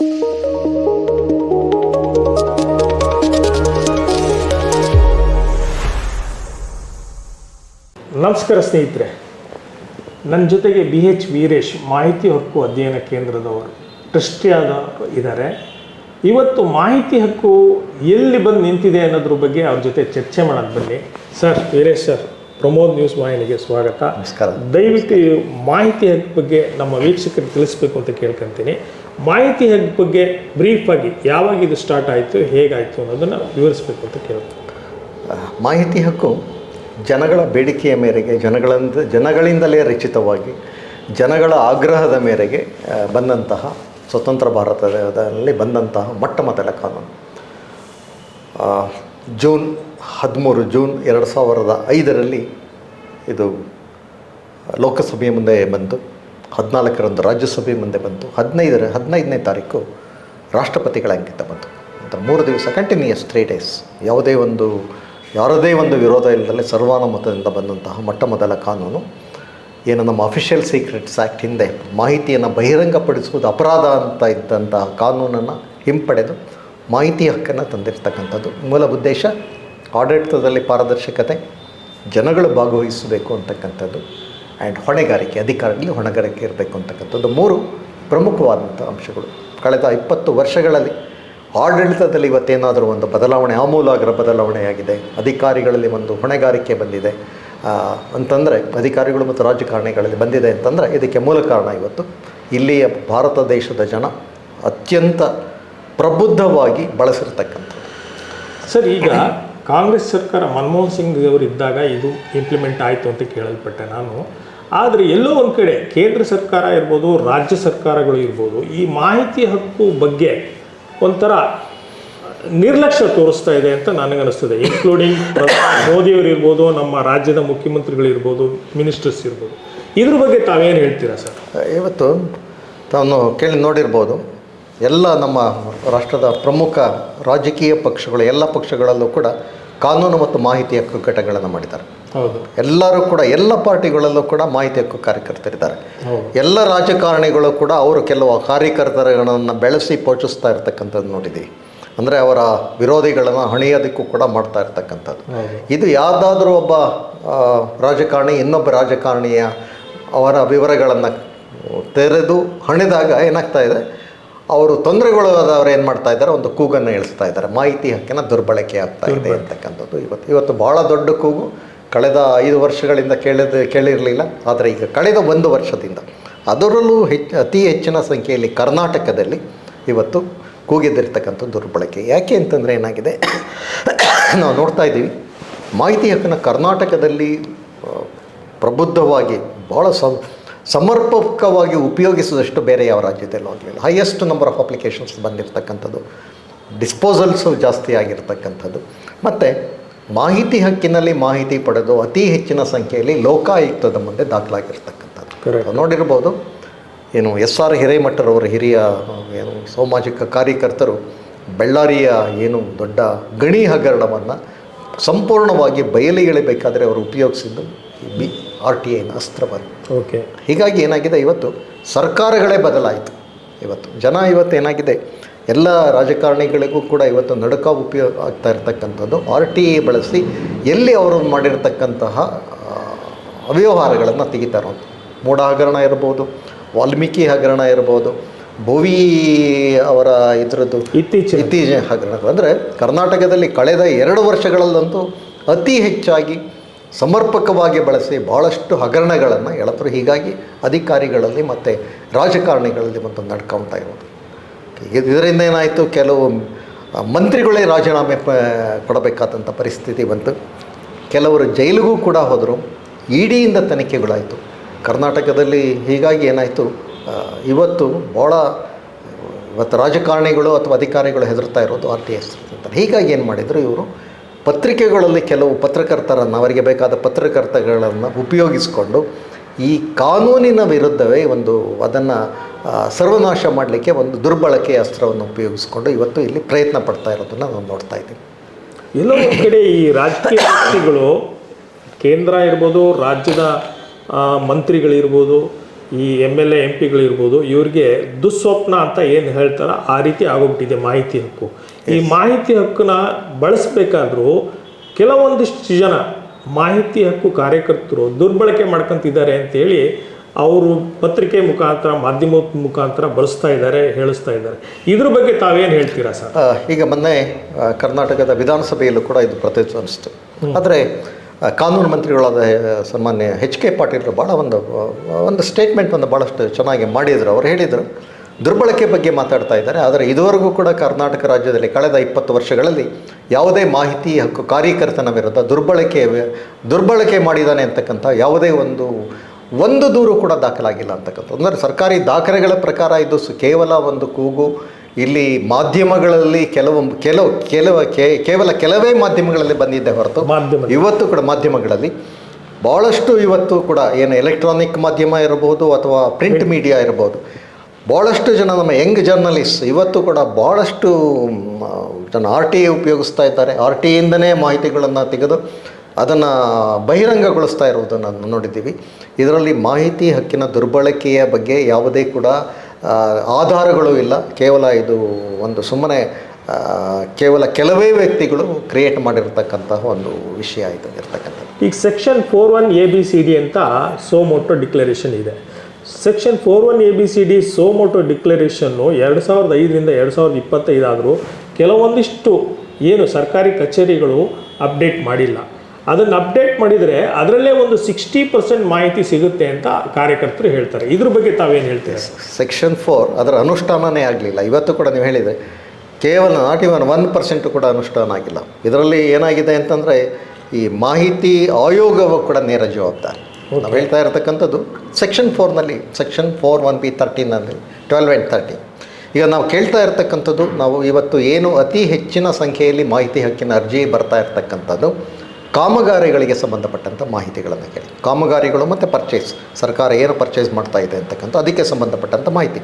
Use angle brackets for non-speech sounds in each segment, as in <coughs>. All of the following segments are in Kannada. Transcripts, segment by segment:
ನಮಸ್ಕಾರ ಸ್ನೇಹಿತರೆ. ನನ್ನ ಜೊತೆಗೆ ಬಿ ಎಚ್ ವೀರೇಶ್ ಮಾಹಿತಿ ಹಕ್ಕು ಅಧ್ಯಯನ ಕೇಂದ್ರದವರು ಟ್ರಸ್ಟಿಯಾದ ಇದ್ದಾರೆ ಇವತ್ತು ಮಾಹಿತಿ ಹಕ್ಕು ಎಲ್ಲಿ ಬಂದು ನಿಂತಿದೆ ಅನ್ನೋದ್ರ ಬಗ್ಗೆ ಅವ್ರ ಜೊತೆ ಚರ್ಚೆ ಮಾಡೋಕ್ಕೆ ಬನ್ನಿ. Sir Veeresh sir Pramod news ವಾಹಿನಿಗೆ ಸ್ವಾಗತ. ನಮಸ್ಕಾರ. ದಯವಿಟ್ಟು ಮಾಹಿತಿ ಹಕ್ಕು ಬಗ್ಗೆ ನಮ್ಮ ವೀಕ್ಷಕರಿಗೆ ತಿಳಿಸ್ಬೇಕು ಅಂತ ಕೇಳ್ಕೊಂತೀನಿ. ಮಾಹಿತಿ ಬಗ್ಗೆ ಬ್ರೀಫಾಗಿ ಯಾವಾಗ ಇದು ಸ್ಟಾರ್ಟ್ ಆಯಿತು, ಹೇಗಾಯಿತು ಅನ್ನೋದನ್ನು ವಿವರಿಸ್ಬೇಕು ಅಂತ ಕೇಳ್ತೀನಿ. ಮಾಹಿತಿ ಹಕ್ಕು ಜನಗಳ ಬೇಡಿಕೆಯ ಮೇರೆಗೆ, ಜನಗಳಿಂದ, ಜನಗಳಿಂದಲೇ ರಚಿತವಾಗಿ, ಜನಗಳ ಆಗ್ರಹದ ಮೇರೆಗೆ ಬಂದಂತಹ ಸ್ವತಂತ್ರ ಭಾರತದಲ್ಲಿ ಬಂದಂತಹ ಮೊಟ್ಟ ಮೊದಲ ಕಾನೂನು. ಜೂನ್ ಹದಿಮೂರು, ಜೂನ್ ಎರಡು ಸಾವಿರದ ಐದರಲ್ಲಿ ಇದು ಲೋಕಸಭೆಯ ಮುಂದೆ ಬಂತು. ಹದಿನಾಲ್ಕರಂದು ರಾಜ್ಯಸಭೆ ಮುಂದೆ ಬಂತು. ಹದಿನೈದರ, ಹದಿನೈದನೇ ತಾರೀಕು ರಾಷ್ಟ್ರಪತಿಗಳ ಅಂಕಿತ ಬಂತು. ಅಂತ ಮೂರು ದಿವಸ ಕಂಟಿನ್ಯೂಯಸ್ ತ್ರೀ ಡೇಸ್ ಯಾವುದೇ ಒಂದು, ಯಾರದೇ ಒಂದು ವಿರೋಧ ಇಲ್ಲದಲ್ಲೇ ಸರ್ವಾನುಮತದಿಂದ ಬಂದಂತಹ ಮೊಟ್ಟ ಮೊದಲ ಕಾನೂನು. ಏನು ನಮ್ಮ ಅಫಿಷಿಯಲ್ ಸೀಕ್ರೆಟ್ಸ್ ಆ್ಯಕ್ಟ್ ಹಿಂದೆ ಮಾಹಿತಿಯನ್ನು ಬಹಿರಂಗಪಡಿಸುವುದು ಅಪರಾಧ ಅಂತ ಇದ್ದಂತಹ ಕಾನೂನನ್ನು ಹಿಂಪಡೆದು ಮಾಹಿತಿ ಹಕ್ಕನ್ನು ತಂದಿರತಕ್ಕಂಥದ್ದು. ಮೂಲ ಉದ್ದೇಶ ಆಡಳಿತದಲ್ಲಿ ಪಾರದರ್ಶಕತೆ, ಜನಗಳು ಭಾಗವಹಿಸಬೇಕು ಅಂತಕ್ಕಂಥದ್ದು. ಆ್ಯಂಡ್ ಹೊಣೆಗಾರಿಕೆ, ಅಧಿಕಾರದಲ್ಲಿ ಹೊಣೆಗಾರಿಕೆ ಇರಬೇಕು ಅಂತಕ್ಕಂಥದ್ದು ಮೂರು ಪ್ರಮುಖವಾದಂಥ ಅಂಶಗಳು. ಕಳೆದ ಇಪ್ಪತ್ತು ವರ್ಷಗಳಲ್ಲಿ ಆಡಳಿತದಲ್ಲಿ ಇವತ್ತೇನಾದರೂ ಒಂದು ಬದಲಾವಣೆ, ಆಮೂಲಾಗ್ರ ಬದಲಾವಣೆಯಾಗಿದೆ, ಅಧಿಕಾರಿಗಳಲ್ಲಿ ಒಂದು ಹೊಣೆಗಾರಿಕೆ ಬಂದಿದೆ ಅಂತಂದರೆ ಅಧಿಕಾರಿಗಳು ಮತ್ತು ರಾಜಕಾರಣಿಗಳಲ್ಲಿ ಬಂದಿದೆ ಅಂತಂದರೆ ಇದಕ್ಕೆ ಮೂಲ ಕಾರಣ ಇವತ್ತು ಇಲ್ಲಿಯ ಭಾರತ ದೇಶದ ಜನ ಅತ್ಯಂತ ಪ್ರಬುದ್ಧವಾಗಿ ಬಳಸಿರ್ತಕ್ಕಂಥದ್ದು. ಸರ್, ಈಗ ಕಾಂಗ್ರೆಸ್ ಸರ್ಕಾರ ಮನಮೋಹನ್ ಸಿಂಗ್ ಅವರು ಇದ್ದಾಗ ಇದು ಇಂಪ್ಲಿಮೆಂಟ್ ಆಯಿತು ಅಂತ ಕೇಳಲ್ಪಟ್ಟೆ ನಾನು. ಆದರೆ ಎಲ್ಲೋ ಒಂದು ಕಡೆ ಕೇಂದ್ರ ಸರ್ಕಾರ ಇರ್ಬೋದು, ರಾಜ್ಯ ಸರ್ಕಾರಗಳು ಇರ್ಬೋದು, ಈ ಮಾಹಿತಿ ಹಕ್ಕು ಬಗ್ಗೆ ಒಂಥರ ನಿರ್ಲಕ್ಷ್ಯ ತೋರಿಸ್ತಾ ಇದೆ ಅಂತ ನನಗನ್ನಿಸ್ತದೆ ಇನ್ಕ್ಲೂಡಿಂಗ್ ಮೋದಿಯವರು ಇರ್ಬೋದು, ನಮ್ಮ ರಾಜ್ಯದ ಮುಖ್ಯಮಂತ್ರಿಗಳಿರ್ಬೋದು ಮಿನಿಸ್ಟರ್ಸ್ ಇರ್ಬೋದು. ಇದ್ರ ಬಗ್ಗೆ ತಾವೇನು ಹೇಳ್ತೀರಾ ಸರ್? ಇವತ್ತು ತಾನು ಕೇಳಿ ನೋಡಿರ್ಬೋದು. ಎಲ್ಲ ನಮ್ಮ ರಾಷ್ಟ್ರದ ಪ್ರಮುಖ ರಾಜಕೀಯ ಪಕ್ಷಗಳು ಎಲ್ಲ ಪಕ್ಷಗಳಲ್ಲೂ ಕೂಡ ಕಾನೂನು ಮತ್ತು ಮಾಹಿತಿ ಹಕ್ಕು ಘಟಕಗಳನ್ನು ಮಾಡಿದ್ದಾರೆ. ಎಲ್ಲರೂ ಕೂಡ ಎಲ್ಲ ಪಾರ್ಟಿಗಳಲ್ಲೂ ಕೂಡ ಮಾಹಿತಿ ಹಕ್ಕು ಕಾರ್ಯಕರ್ತರಿದ್ದಾರೆ. ಎಲ್ಲ ರಾಜಕಾರಣಿಗಳು ಕೂಡ ಅವರು ಕೆಲವು ಕಾರ್ಯಕರ್ತರುಗಳನ್ನು ಬೆಳೆಸಿ ಪೋಷಿಸ್ತಾ ಇರ್ತಕ್ಕಂಥದ್ದು ನೋಡಿದ್ದೀವಿ. ಅಂದರೆ ಅವರ ವಿರೋಧಿಗಳನ್ನು ಹಣಿಯೋದಕ್ಕೂ ಕೂಡ ಮಾಡ್ತಾ ಇರ್ತಕ್ಕಂಥದ್ದು. ಇದು ಯಾವುದಾದ್ರೂ ಒಬ್ಬ ರಾಜಕಾರಣಿ ಇನ್ನೊಬ್ಬ ರಾಜಕಾರಣಿಯ ಅವರ ವಿವರಗಳನ್ನು ತೆರೆದು ಹಣಿದಾಗ ಏನಾಗ್ತಾ ಇದೆ? ಅವರು ತೊಂದರೆಗೊಳಗಾದವರು ಏನು ಮಾಡ್ತಾ ಇದ್ದಾರೆ? ಒಂದು ಕೂಗನ್ನು ಇಳಿಸ್ತಾ ಇದ್ದಾರೆ. ಮಾಹಿತಿ ಹಕ್ಕಿನ ದುರ್ಬಳಕೆ ಆಗ್ತಾ ಇದೆ ಅಂತಕ್ಕಂಥದ್ದು. ಇವತ್ತು ಇವತ್ತು ಭಾಳ ದೊಡ್ಡ ಕೂಗು. ಕಳೆದ ಐದು ವರ್ಷಗಳಿಂದ ಕೇಳಿದ ಕೇಳಿರಲಿಲ್ಲ. ಆದರೆ ಈಗ ಕಳೆದ ಒಂದು ವರ್ಷದಿಂದ ಅದರಲ್ಲೂ ಹೆಚ್ಚು ಅತಿ ಹೆಚ್ಚಿನ ಸಂಖ್ಯೆಯಲ್ಲಿ ಕರ್ನಾಟಕದಲ್ಲಿ ಇವತ್ತು ಕೂಗಿದ್ದಿರ್ತಕ್ಕಂಥ ದುರ್ಬಳಕೆ. ಯಾಕೆ ಅಂತಂದರೆ ಏನಾಗಿದೆ? ನಾವು ನೋಡ್ತಾ ಇದ್ದೀವಿ. ಮಾಹಿತಿ ಹಕ್ಕನ್ನು ಕರ್ನಾಟಕದಲ್ಲಿ ಪ್ರಬುದ್ಧವಾಗಿ ಭಾಳ ಸಮ್ ಸಮರ್ಪಕವಾಗಿ ಉಪಯೋಗಿಸಿದಷ್ಟು ಬೇರೆ ಯಾವ ರಾಜ್ಯದಲ್ಲೂ ಆಗಲಿಲ್ಲ. ಹೈಯೆಸ್ಟ್ ನಂಬರ್ ಆಫ್ ಅಪ್ಲಿಕೇಶನ್ಸ್ ಬಂದಿರತಕ್ಕಂಥದ್ದು ಡಿಸ್ಪೋಸಲ್ಸು ಜಾಸ್ತಿ ಆಗಿರ್ತಕ್ಕಂಥದ್ದು. ಮತ್ತು ಮಾಹಿತಿ ಹಕ್ಕಿನಲ್ಲಿ ಮಾಹಿತಿ ಪಡೆದು ಅತಿ ಹೆಚ್ಚಿನ ಸಂಖ್ಯೆಯಲ್ಲಿ ಲೋಕಾಯುಕ್ತದ ಮುಂದೆ ದಾಖಲಾಗಿರ್ತಕ್ಕಂಥದ್ದು. ನೋಡಿರ್ಬೋದು. ಏನು ಎಸ್ ಆರ್ ಹಿರೇಮಠರವರ ಹಿರಿಯ ಏನು ಸಾಮಾಜಿಕ ಕಾರ್ಯಕರ್ತರು ಬಳ್ಳಾರಿಯ ಏನು ದೊಡ್ಡ ಗಣಿ ಹಗರಣವನ್ನು ಸಂಪೂರ್ಣವಾಗಿ ಬಯಲಿಗೆಳಿಬೇಕಾದರೆ ಅವರು ಉಪಯೋಗಿಸಿದ್ದು ಬಿ ಆರ್ ಟಿ ಐನ ಅಸ್ತ್ರವನ್ನು ಓಕೆ. ಹೀಗಾಗಿ ಏನಾಗಿದೆ ಇವತ್ತು ಸರ್ಕಾರಗಳೇ ಬದಲಾಯಿತು. ಇವತ್ತು ಜನ ಇವತ್ತು ಏನಾಗಿದೆ ಎಲ್ಲ ರಾಜಕಾರಣಿಗಳಿಗೂ ಕೂಡ ಇವತ್ತು ನಡುಕ ಉಪಯೋಗ ಆಗ್ತಾ ಇರತಕ್ಕಂಥದ್ದು ಆರ್ ಟಿ ಐ ಬಳಸಿ ಎಲ್ಲಿ ಅವರು ಮಾಡಿರ್ತಕ್ಕಂತಹ ಅವ್ಯವಹಾರಗಳನ್ನು ತೆಗಿತಾರೋ ಮೂಢ ಹಗರಣ ಇರ್ಬೋದು ವಾಲ್ಮೀಕಿ ಹಗರಣ ಇರ್ಬೋದು ಭುವಿ ಅವರ ಇದರದ್ದು ಇತ್ತೀಚಿನ ಇತ್ತೀಚಿನ ಹಗರಣ. ಅಂದರೆ ಕರ್ನಾಟಕದಲ್ಲಿ ಕಳೆದ ಎರಡು ವರ್ಷಗಳಲ್ಲಂತೂ ಅತಿ ಹೆಚ್ಚಾಗಿ ಸಮರ್ಪಕವಾಗಿ ಬಳಸಿ ಭಾಳಷ್ಟು ಹಗರಣಗಳನ್ನು ಎಳತರು ಹೀಗಾಗಿ ಅಧಿಕಾರಿಗಳಲ್ಲಿ ಮತ್ತು ರಾಜಕಾರಣಿಗಳಲ್ಲಿ ಒಂದು ನಡ್ಕೊಳ್ತಾ ಇರೋದು. ಇದರಿಂದ ಏನಾಯಿತು? ಕೆಲವು ಮಂತ್ರಿಗಳೇ ರಾಜೀನಾಮೆ ಪ ಕೊಡಬೇಕಾದಂಥ ಪರಿಸ್ಥಿತಿ ಬಂತು. ಕೆಲವರು ಜೈಲಿಗೂ ಕೂಡ ಹೋದರು. ಇಡಿಯಿಂದ ತನಿಖೆಗಳಾಯಿತು. ಕರ್ನಾಟಕದಲ್ಲಿ ಹೀಗಾಗಿ ಏನಾಯಿತು? ಇವತ್ತು ಭಾಳ ಇವತ್ತು ರಾಜಕಾರಣಿಗಳು ಅಥವಾ ಅಧಿಕಾರಿಗಳು ಹೆದರ್ತಾ ಇರೋದು ಆರ್ ಟಿ ಎಸ್ ಅಂತ. ಹೀಗಾಗಿ ಏನು ಮಾಡಿದರು ಇವರು? ಪತ್ರಿಕೆಗಳಲ್ಲಿ ಕೆಲವು ಪತ್ರಕರ್ತರನ್ನು, ಅವರಿಗೆ ಬೇಕಾದ ಪತ್ರಕರ್ತಗಳನ್ನು ಉಪಯೋಗಿಸಿಕೊಂಡು ಈ ಕಾನೂನಿನ ವಿರುದ್ಧವೇ ಒಂದು ಅದನ್ನು ಸರ್ವನಾಶ ಮಾಡಲಿಕ್ಕೆ ಒಂದು ದುರ್ಬಳಕೆಯ ಅಸ್ತ್ರವನ್ನು ಉಪಯೋಗಿಸಿಕೊಂಡು ಇವತ್ತು ಇಲ್ಲಿ ಪ್ರಯತ್ನ ಪಡ್ತಾ ಇರೋದನ್ನು ನಾವು ನೋಡ್ತಾ ಇದ್ದೀನಿ ಎಲ್ಲೋ ಕಡೆ ಈ ರಾಜಕೀಯ ವ್ಯಕ್ತಿಗಳು, ಕೇಂದ್ರ ಇರ್ಬೋದು, ರಾಜ್ಯದ ಮಂತ್ರಿಗಳಿರ್ಬೋದು ಈ ಎಂ ಎಲ್ ಎ ಎಂ ಪಿಗಳಿರ್ಬೋದು ಇವ್ರಿಗೆ ದುಸ್ವಪ್ನ ಅಂತ ಏನು ಹೇಳ್ತಾರ ಆ ರೀತಿ ಆಗೋಗ್ಬಿಟ್ಟಿದೆ ಮಾಹಿತಿ ಹಕ್ಕು. ಈ ಮಾಹಿತಿ ಹಕ್ಕನ್ನ ಬಳಸಬೇಕಾದ್ರೂ ಕೆಲವೊಂದಿಷ್ಟು ಜನ ಮಾಹಿತಿ ಹಕ್ಕು ಕಾರ್ಯಕರ್ತರು ದುರ್ಬಳಕೆ ಮಾಡ್ಕೊಂತಿದ್ದಾರೆ ಅಂತೇಳಿ ಅವರು ಪತ್ರಿಕೆ ಮುಖಾಂತರ ಮಾಧ್ಯಮ ಮುಖಾಂತರ ಬಳಸ್ತಾ ಇದ್ದಾರೆ ಹೇಳಿಸ್ತಾ ಇದ್ದಾರೆ. ಇದ್ರ ಬಗ್ಗೆ ತಾವೇನು ಹೇಳ್ತೀರಾ ಸರ್? ಈಗ ಮೊನ್ನೆ ಕರ್ನಾಟಕದ ವಿಧಾನಸಭೆಯಲ್ಲೂ ಕೂಡ ಇದು ಪ್ರತಿಧ್ವನಿಸ್ತು. ಆದರೆ ಕಾನೂನು ಮಂತ್ರಿಗಳಾದ ಸನ್ಮಾನ್ಯ ಎಚ್ ಕೆ ಪಾಟೀಲರು ಭಾಳ ಒಂದು ಒಂದು ಸ್ಟೇಟ್ಮೆಂಟ್ ಒಂದು ಭಾಳಷ್ಟು ಚೆನ್ನಾಗಿ ಮಾಡಿದರು. ಅವರು ಹೇಳಿದರು, ದುರ್ಬಳಕೆ ಬಗ್ಗೆ ಮಾತಾಡ್ತಾ ಇದ್ದಾರೆ. ಆದರೆ ಇದುವರೆಗೂ ಕೂಡ ಕರ್ನಾಟಕ ರಾಜ್ಯದಲ್ಲಿ ಕಳೆದ ಇಪ್ಪತ್ತು ವರ್ಷಗಳಲ್ಲಿ ಯಾವುದೇ ಮಾಹಿತಿ ಹಕ್ಕು ಕಾರ್ಯಕರ್ತನ ವಿರುದ್ಧ ದುರ್ಬಳಕೆ ದುರ್ಬಳಕೆ ಮಾಡಿದ್ದಾನೆ ಅಂತಕ್ಕಂಥ ಯಾವುದೇ ಒಂದು ಒಂದು ದೂರು ಕೂಡ ದಾಖಲಾಗಿಲ್ಲ ಅಂತಕ್ಕಂಥ ಅಂದರೆ ಸರ್ಕಾರಿ ದಾಖಲೆಗಳ ಪ್ರಕಾರ ಇದು ಕೇವಲ ಒಂದು ಕೂಗು ಇಲ್ಲಿ ಮಾಧ್ಯಮಗಳಲ್ಲಿ ಕೆಲವು ಕೆಲವು ಕೆಲವು ಕೇವಲ ಕೆಲವೇ ಮಾಧ್ಯಮಗಳಲ್ಲಿ ಬಂದಿದ್ದೆ ಹೊರತು ಮಾಧ್ಯಮ ಇವತ್ತು ಕೂಡ ಮಾಧ್ಯಮಗಳಲ್ಲಿ ಭಾಳಷ್ಟು ಇವತ್ತು ಕೂಡ ಏನು ಎಲೆಕ್ಟ್ರಾನಿಕ್ ಮಾಧ್ಯಮ ಇರಬಹುದು ಅಥವಾ ಪ್ರಿಂಟ್ ಮೀಡಿಯಾ ಇರಬಹುದು. ಭಾಳಷ್ಟು ಜನ ನಮ್ಮ ಯಂಗ್ ಜರ್ನಲಿಸ್ಟ್ ಇವತ್ತು ಕೂಡ ಭಾಳಷ್ಟು ಜನ ಆರ್ ಟಿ ಎ ಉಪಯೋಗಿಸ್ತಾ ಇದ್ದಾರೆ. ಆರ್ ಟಿ ಇಂದನೇ ಮಾಹಿತಿಗಳನ್ನು ತೆಗೆದು ಅದನ್ನು ಬಹಿರಂಗಗೊಳಿಸ್ತಾ ಇರುವುದನ್ನು ನೋಡಿದ್ದೀವಿ. ಇದರಲ್ಲಿ ಮಾಹಿತಿ ಹಕ್ಕಿನ ದುರ್ಬಳಕೆಯ ಬಗ್ಗೆ ಯಾವುದೇ ಕೂಡ ಆಧಾರಗಳು ಇಲ್ಲ. ಕೇವಲ ಇದು ಒಂದು ಸುಮ್ಮನೆ ಕೇವಲ ಕೆಲವೇ ವ್ಯಕ್ತಿಗಳು ಕ್ರಿಯೇಟ್ ಮಾಡಿರ್ತಕ್ಕಂತಹ ಒಂದು ವಿಷಯ ಇದು ಇರ್ತಕ್ಕಂಥದ್ದು. ಈಗ section four one A B C D ಅಂತ ಸೋಮೋಟೋ ಡಿಕ್ಲರೇಷನ್ ಇದೆ. Section four one A B C D suo moto ಡಿಕ್ಲರೇಷನ್ನು ಎರಡು ಸಾವಿರದ ಐದರಿಂದ ಎರಡು ಸಾವಿರದ ಇಪ್ಪತ್ತೈದಾದರೂ ಕೆಲವೊಂದಿಷ್ಟು ಏನು ಸರ್ಕಾರಿ ಕಚೇರಿಗಳು ಅಪ್ಡೇಟ್ ಮಾಡಿಲ್ಲ. ಅದನ್ನು ಅಪ್ಡೇಟ್ ಮಾಡಿದರೆ ಅದರಲ್ಲೇ ಒಂದು ಸಿಕ್ಸ್ಟಿ ಪರ್ಸೆಂಟ್ ಮಾಹಿತಿ ಸಿಗುತ್ತೆ ಅಂತ ಕಾರ್ಯಕರ್ತರು ಹೇಳ್ತಾರೆ. ಇದ್ರ ಬಗ್ಗೆ ತಾವೇನು ಹೇಳ್ತೀರಾ? ಸೆಕ್ಷನ್ ಫೋರ್ ಅದರ ಅನುಷ್ಠಾನನೇ ಆಗಲಿಲ್ಲ. ಇವತ್ತು ಕೂಡ ನೀವು ಹೇಳಿದರೆ. ಕೇವಲ ನಾಟ್ ಇವನ್ ಒನ್ ಪರ್ಸೆಂಟ್ ಕೂಡ ಅನುಷ್ಠಾನ ಆಗಿಲ್ಲ. ಇದರಲ್ಲಿ ಏನಾಗಿದೆ ಅಂತಂದರೆ ಈ ಮಾಹಿತಿ ಆಯೋಗವು ಕೂಡ ನೇರ ಜವಾಬ್ದಾರಿ. ನಾವು ಹೇಳ್ತಾ ಇರತಕ್ಕಂಥದ್ದು ಸೆಕ್ಷನ್ ಫೋರ್ನಲ್ಲಿ ಸೆಕ್ಷನ್ ಫೋರ್ ಒನ್ ಬಿ ತರ್ಟೀನಲ್ಲಿ ಟ್ವೆಲ್ವ್ ಆ್ಯಂಡ್ ತರ್ಟಿ ಈಗ ನಾವು ಕೇಳ್ತಾ ಇರ್ತಕ್ಕಂಥದ್ದು ನಾವು ಇವತ್ತು ಏನು ಅತಿ ಹೆಚ್ಚಿನ ಸಂಖ್ಯೆಯಲ್ಲಿ ಮಾಹಿತಿ ಹಕ್ಕಿನ ಅರ್ಜಿ ಬರ್ತಾ ಇರ್ತಕ್ಕಂಥದ್ದು ಕಾಮಗಾರಿಗಳಿಗೆ ಸಂಬಂಧಪಟ್ಟಂಥ ಮಾಹಿತಿಗಳನ್ನು ಕೇಳಿ. ಕಾಮಗಾರಿಗಳು ಮತ್ತು ಪರ್ಚೇಸ್ ಸರ್ಕಾರ ಏನು ಪರ್ಚೇಸ್ ಮಾಡ್ತಾ ಇದೆ ಅಂತಕ್ಕಂಥ ಅದಕ್ಕೆ ಸಂಬಂಧಪಟ್ಟಂಥ ಮಾಹಿತಿ.